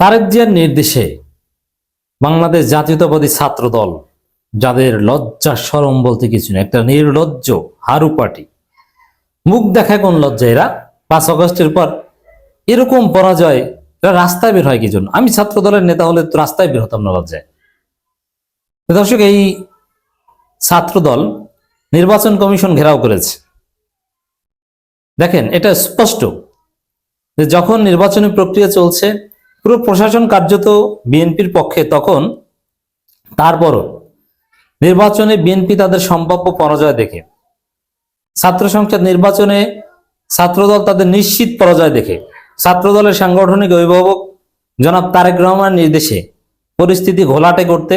তারেক জিয়ার নির্দেশে বাংলাদেশ জাতীয়তাবাদী ছাত্র দল যাদের লজ্জা সরম বলতে কিছু নেই, একটা নির্লজ্জ হারু পার্টি। মুখ দেখায় কোন লজ্জা এরা? পাঁচ অগস্টের পর এরকম পরাজয়, এরা রাস্তায় বের হয় কি জন্য আমি ছাত্র দলের নেতা হলে তো রাস্তায় বের হতাম না লজ্জায়। দর্শক, এই ছাত্র দল নির্বাচন কমিশন ঘেরাও করেছে। দেখেন, এটা স্পষ্ট যে যখন নির্বাচনী প্রক্রিয়া চলছে পুরো প্রশাসন কার্যত বিএনপির পক্ষে তখন, তারপরও নির্বাচনে বিএনপি তাদের সম্ভাব্য পরাজয় দেখে। ছাত্র সংসদ নির্বাচনে ছাত্রদল তাদের নিশ্চিত পরাজয় দেখে। ছাত্রদলের সাংগঠনিক অভিভাবক জনাব তারেক রহমানের নির্দেশে পরিস্থিতি ঘোলাটে করতে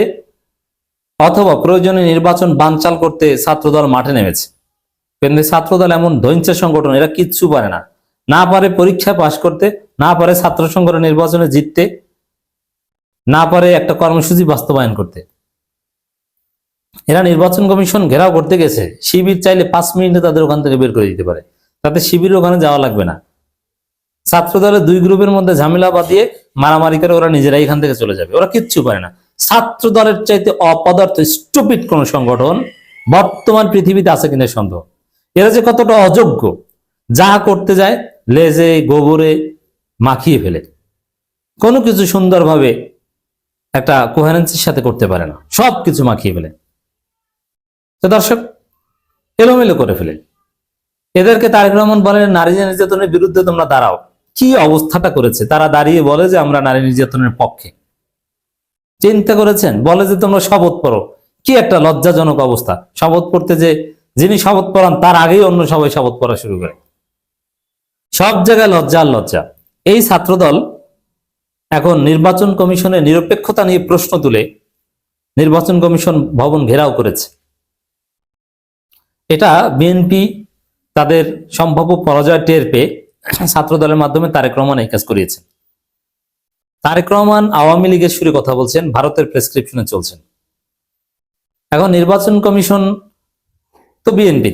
অথবা প্রয়োজনে নির্বাচন বানচাল করতে ছাত্রদল মাঠে নেমেছে। কিন্তু ছাত্রদল এমন দৈঞ্চ সংগঠন, এরা কিচ্ছু পারে না। না পারে পরীক্ষা পাশ করতে না পারে ছাত্র সংগঠন নির্বাচনে জিততে, না পারে একটা কর্মসূচি বাস্তবায়ন করতে। এরা নির্বাচন কমিশন ঘেরাও করতে গেছে। শিবির চাইলে পাঁচ মিনিটে তাদের ওখান থেকে বের করে দিতে পারে। তাতে শিবির ওখানে যাওয়া লাগবে না। ছাত্র দলের দুই গ্রুপের মধ্যে ঝামেলা বাঁধিয়ে মারামারি করে ওরা নিজেরাই এখান থেকে চলে যাবে। ওরা কিচ্ছু পারে না। ছাত্র দলের চাইতে অপদার্থ স্টুপিড কোন সংগঠন বর্তমান পৃথিবীতে আছে কিনা সন্দেহ। এরা যে কতটা অযোগ্য, যা করতে যায়, লেজে, গোবরে মাখিয়ে ফেলে। কোনো কিছু সুন্দরভাবে একটা কোহারেন্সির সাথে করতে পারে না। সব কিছু মাখিয়ে ফেলে। তো দর্শক, এলোমেলো করে ফেলে। এদেরকে তারেক রহমান বলে নারী নির্যাতনের বিরুদ্ধে তোমরা দাঁড়াও। কি অবস্থাটা করেছে? তারা দাঁড়িয়ে বলে যে, আমরা নারী নির্যাতনের পক্ষে। চিন্তা করেছেন? বলে যে, তোমরা শপথ পড়ো। কি একটা লজ্জাজনক অবস্থা। শপথ পড়তে যে, যিনি শপথ পড়ান, তার আগেই অন্য সবাই শপথ পড়া শুরু করে। সব জায়গায় লজ্জা আর লজ্জা। এই ছাত্রদল এখন নির্বাচন কমিশনের নিরপেক্ষতা নিয়ে প্রশ্ন তুলে নির্বাচন কমিশন ভবন ঘেরাও করেছে। এটা বিএনপি তাদের সম্ভাব্য পরাজয় টের পেয়ে ছাত্র দলের মাধ্যমে তারেক রহমান এই কাজ করিয়েছেন। তারেক রহমান আওয়ামী লীগের সুরে কথা বলছেন, ভারতের প্রেসক্রিপশনে চলছেন। এখন নির্বাচন কমিশন তো বিএনপি,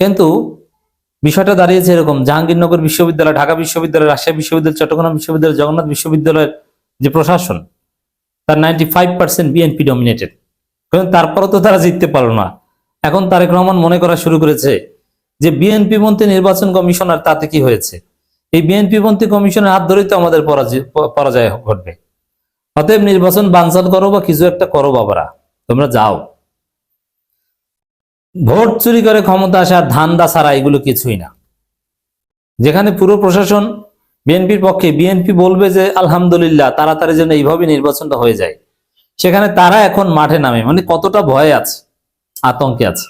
কিন্তু বিষয়টা দাঁড়িয়েছে এরকম। জাহাঙ্গীরনগর বিশ্ববিদ্যালয়, ঢাকা বিশ্ববিদ্যালয়, রাজশাহী বিশ্ববিদ্যালয়, চট্টগ্রাম বিশ্ববিদ্যালয়, জগন্নাথ বিশ্ববিদ্যালয়ের যে প্রশাসন, তার ninety five percent BNP dominated কিন্তু তারপরও তো তারা জিততে পারল না। এখন তারেক রহমান মনে করা শুরু করেছে যে বিএনপি মন্ত্রী নির্বাচন কমিশনার তাতে কি হয়েছে? এই বিএনপি মন্ত্রী কমিশনের হাত ধরেই তো আমাদের পরাজয় পরাজয় ঘটবে। অতএব নির্বাচন বানচাল করো বা কিছু একটা করো বাবারা, তোমরা যাও। ভোট চুরি করে ক্ষমতা আসা ধান্দা ছাড়া এগুলো কিছুই না। যেখানে পুরো প্রশাসন, বিএনপির পক্ষে, বিএনপি বলবে যে, আলহামদুলিল্লাহ, তাড়াতাড়ি যেন এইভাবে নির্বাচনটা হয়ে যায়। সেখানে তারা এখন মাঠে নামে মানে কতটা ভয়ে আছে, আতঙ্কে আছে।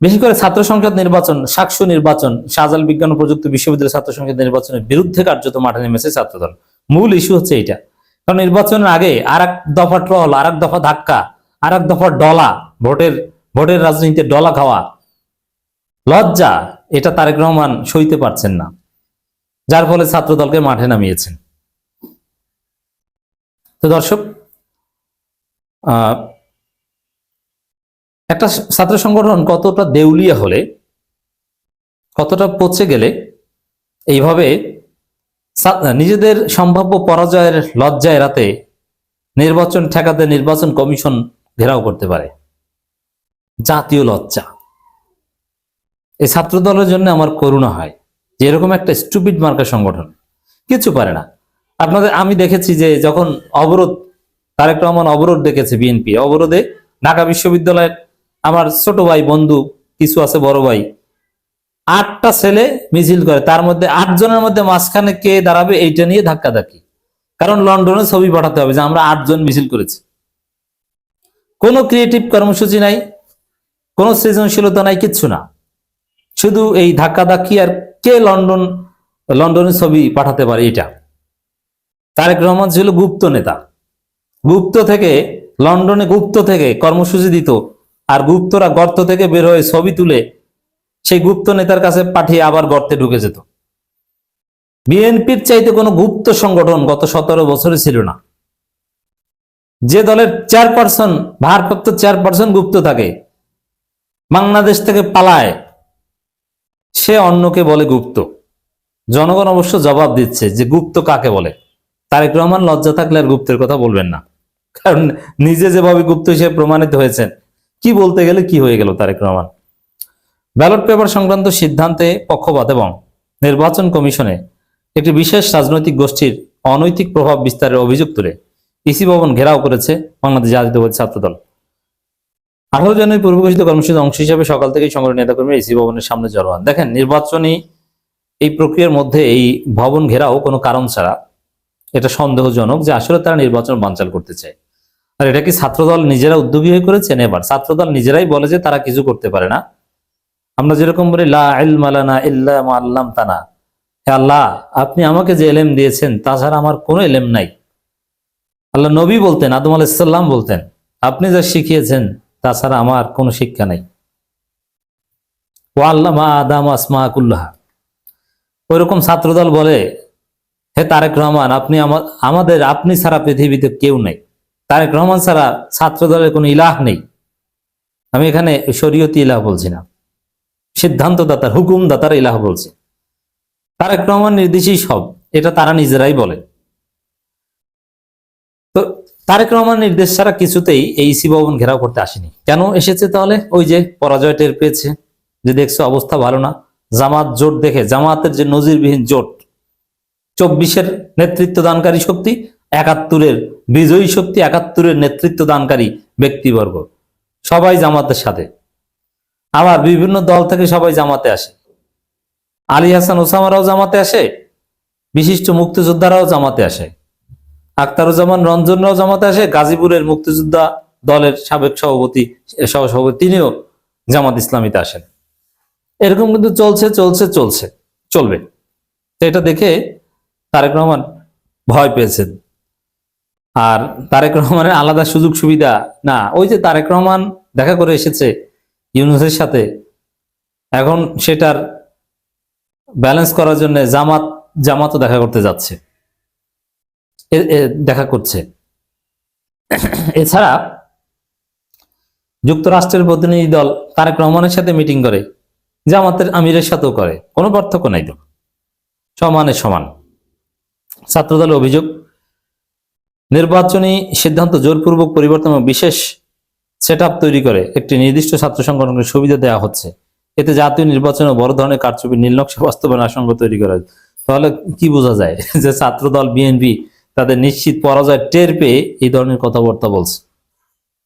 বিশেষ করে ছাত্র সংসদ নির্বাচন সাকসু নির্বাচন শাহজাল বিজ্ঞান ও প্রযুক্তি বিশ্ববিদ্যালয় ছাত্র সংসদ নির্বাচনের বিরুদ্ধে কার্যত মাঠে নেমেছে ছাত্রদল। মূল ইস্যু হচ্ছে এইটা কারণ নির্বাচনের আগে আর এক দফা ট্রল আর এক দফা ধাক্কা আর এক দফা ডলা, ভোটের ভোটের রাজনীতিতে ডলা খাওয়া। লজ্জা, এটা তারেক রহমান সইতে পারছেন না। যার ফলে ছাত্রদলকে মাঠে নামিয়েছেন। তো দর্শক একটা ছাত্র সংগঠন কতটা দেউলিয়া হলে, কতটা পচে গেলে, এইভাবে নিজেদের সম্ভাব্য পরাজয়ের লজ্জা এড়াতে নির্বাচন, ঠেকাতে নির্বাচন কমিশন ঘেরাও করতে পারে। জাতীয় লজ্জা। এই ছাত্র দলের জন্য আমার করুণা হয় যে এরকম একটা স্টুপিড মার্কা সংগঠন। কিছু পারে না। আপনাদের, আমি দেখেছি যে যখন অবরোধ, তারেক রহমান অবরোধ ডেকেছে বিএনপি, অবরোধে ঢাকা বিশ্ববিদ্যালয়ের আমার ছোট ভাই, বন্ধু, কিছু আছে বড় ভাই, আটটা ছেলে মিছিল করে, তার মধ্যে আট জনের মধ্যে মাঝখানে কে দাঁড়াবে এইটা নিয়ে ধাক্কা ধাক্কি কারণ লন্ডনে ছবি পাঠাতে হবে যে আমরা আটজন মিছিল করেছি। কোনো ক্রিয়েটিভ কর্মসূচি নাই, কোনো সৃজনশীলতা নাই, কিচ্ছু না। শুধু এই ধাক্কা ধাক্কি আর কে লন্ডন, লন্ডনের ছবি পাঠাতে পারে এটা। তারেক রহমান ছিল গুপ্ত নেতা। গুপ্ত থেকে, লন্ডনে গুপ্ত থেকে কর্মসূচি দিত আর গুপ্তরা গর্ত থেকে বের হয়ে ছবি তুলে সেই গুপ্ত নেতার কাছে পাঠিয়ে আবার গর্তে ঢুকে যেত। বিএনপির চাইতে কোনো গুপ্ত সংগঠন গত সতেরো বছরে ছিল না। যে দলের চেয়ারপারসন ভারপ্রাপ্ত চেয়ারপারসন গুপ্ত থাকে, বাংলাদেশ থেকে পালায়, সে অন্যকে বলে গুপ্ত। জনগণ অবশ্য জবাব দিচ্ছে যে গুপ্ত কাকে বলে? তারেক রহমান লজ্জা থাকলে আর গুপ্তের কথা বলবেন না। কারণ নিজে যেভাবে গুপ্ত হিসেবে প্রমাণিত হয়েছেন, কি বলতে গেলে কি হয়ে গেল তারেক রহমান? ব্যালট পেপার সংক্রান্ত সিদ্ধান্তে পক্ষপাত এবং নির্বাচন কমিশনে একটি বিশেষ রাজনৈতিক গোষ্ঠীর অনৈতিক প্রভাব বিস্তারের অভিযোগ তুলে ইসি ভবন ঘেরাও করেছে বাংলাদেশ জাতীয়তাবাদী ছাত্রদল। আঠারো জানুয়ারি পূর্ব ঘোষিত কর্মসূচির অংশ হিসেবে সকাল থেকেই সংগ্রহ নেতাকর্মী ইসি ভবনের সামনে জড়ো হন। দেখেন, নির্বাচনী এই প্রক্রিয়ার মধ্যে এই ভবন ঘেরাও কোনো কারণ ছাড়া এটা সন্দেহজনক যে আসলে তারা নির্বাচন বানচাল করতে চায়। আর এটা কি ছাত্রদল নিজেরা উদ্যোগী হয়ে করেছেন? এবার ছাত্রদল নিজেরাই বলে যে তারা কিছু করতে পারে না। আমরা যেরকম বলি, লা ইলমা লানা ইল্লা মা হে আল্লাহ, আপনি আমাকে যে এলেম দিয়েছেন, তাছাড়া আমার কোনো এলেম নাই। আল্লাহ নবী বলতেন, আদম আলাইসাল্লাম বলতেন, আপনি যা শিখিয়েছেন, তাছাড়া আমার কোনো শিক্ষা নাই। ও আল্লাহ আদাম আসমা কুল্লাহা। ওইরকম ছাত্রদল বলে, হে তারেক রহমান, আপনি আমাদের, আপনি ছাড়া পৃথিবীতে কেউ নেই। তারেক রহমান ছাড়া ছাত্রদলের কোনো ইলাহ নেই। আমি এখানে শরীয়তি ইলাহ বলছি না। সিদ্ধান্তদাতার, হুকুমদাতার ইলাহ বলছি। তারেক রহমান নির্দেশই সব, এটা তারা নিজেরাই বলে। তো তারেক রহমান নির্দেশ ছাড়া কিছুতেই এই ইসি ভবন ঘেরাও করতে আসেনি। কেন এসেছে তাহলে? ওই যে পরাজয় টের পেয়েছে, যে দেখছ অবস্থা ভালো না। জামাত জোট দেখে, জামাতের যে নজিরবিহীন জোট, চব্বিশের নেতৃত্ব দানকারী শক্তি, একাত্তরের বিজয়ী শক্তি, একাত্তরের নেতৃত্ব দানকারী ব্যক্তিবর্গ। সবাই জামাতের সাথে। আবার বিভিন্ন দল থেকে সবাই জামাতে আসে। আলী হাসান, ওসামারাও জামাতে আসে। বিশিষ্ট মুক্তিযোদ্ধারাও জামাতে আসে। আখতারুজ্জামান রঞ্জনরাও জামাতে আসে। গাজীপুরের মুক্তিযোদ্ধা দলের সাবেক সভাপতি, সহসভাপতি তিনিও জামাত ইসলামীতে আসেন। এরকম কিন্তু চলছে চলছে চলছে, চলবে। এটা দেখে তারেক রহমান ভয় পেয়েছেন। আর তারেক রহমানের আলাদা সুযোগ সুবিধা না, ওই যে তারেক রহমান দেখা করে এসেছে ইউনুসের সাথে। এখন সেটার ব্যালেন্স করার জন্য জামাত, জামাতও দেখা করতে যাচ্ছে। দেখা করছে। এছাড়া যুক্তরাষ্ট্রের প্রতিনিধি দল তারেক রহমানের সাথে মিটিং করে, জামাতের আমিরের সাথেও করে। কোনো পার্থক্য নাই তো। সমানে সমান। ছাত্রদলের অভিযোগ, নির্বাচনী সিদ্ধান্ত জোরপূর্বক পরিবর্তন বিশেষ সেট তৈরি করে একটি নির্দিষ্ট ছাত্র সংগঠনকে সুবিধা দেওয়া হচ্ছে। এতে জাতীয় নির্বাচনে বড় ধরনের কারচুপি নীলনকশা বাস্তবায়ন আশঙ্কা তৈরি করা। তাহলে কি বোঝা যায় যে ছাত্রদল, বিএনপি তাদের নিশ্চিত পরাজয় টের পেয়ে এই ধরনের কথাবার্তা বলছে।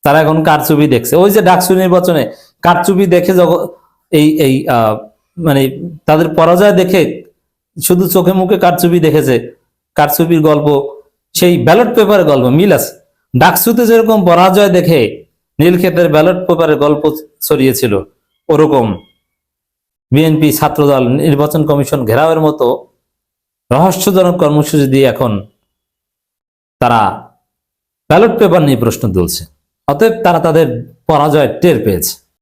তারা এখন কারচুপি দেখছে। ওই যে ডাকসু নির্বাচনে কারচুপি দেখে যখন এই এই মানে তাদের পরাজয় দেখে শুধু চোখে মুখে কারচুপি দেখেছে। কারচুপির গল্প, সেই ব্যালট পেপারের গল্প, মিল আছে। ডাকসুতে যেরকম পরাজয় দেখে নীলক্ষেতের ব্যালট পেপারের গল্প ছড়িয়েছিল, ওরকম। বিএনপি ছাত্রদল নির্বাচন কমিশন ঘেরাওয়ের মতো রহস্যজনক কর্মসূচি দিয়ে এখন তারা ব্যালট পেপার নিয়ে প্রশ্ন তুলছে। অতএব তারা তাদের পরাজয় টের পেয়েছে।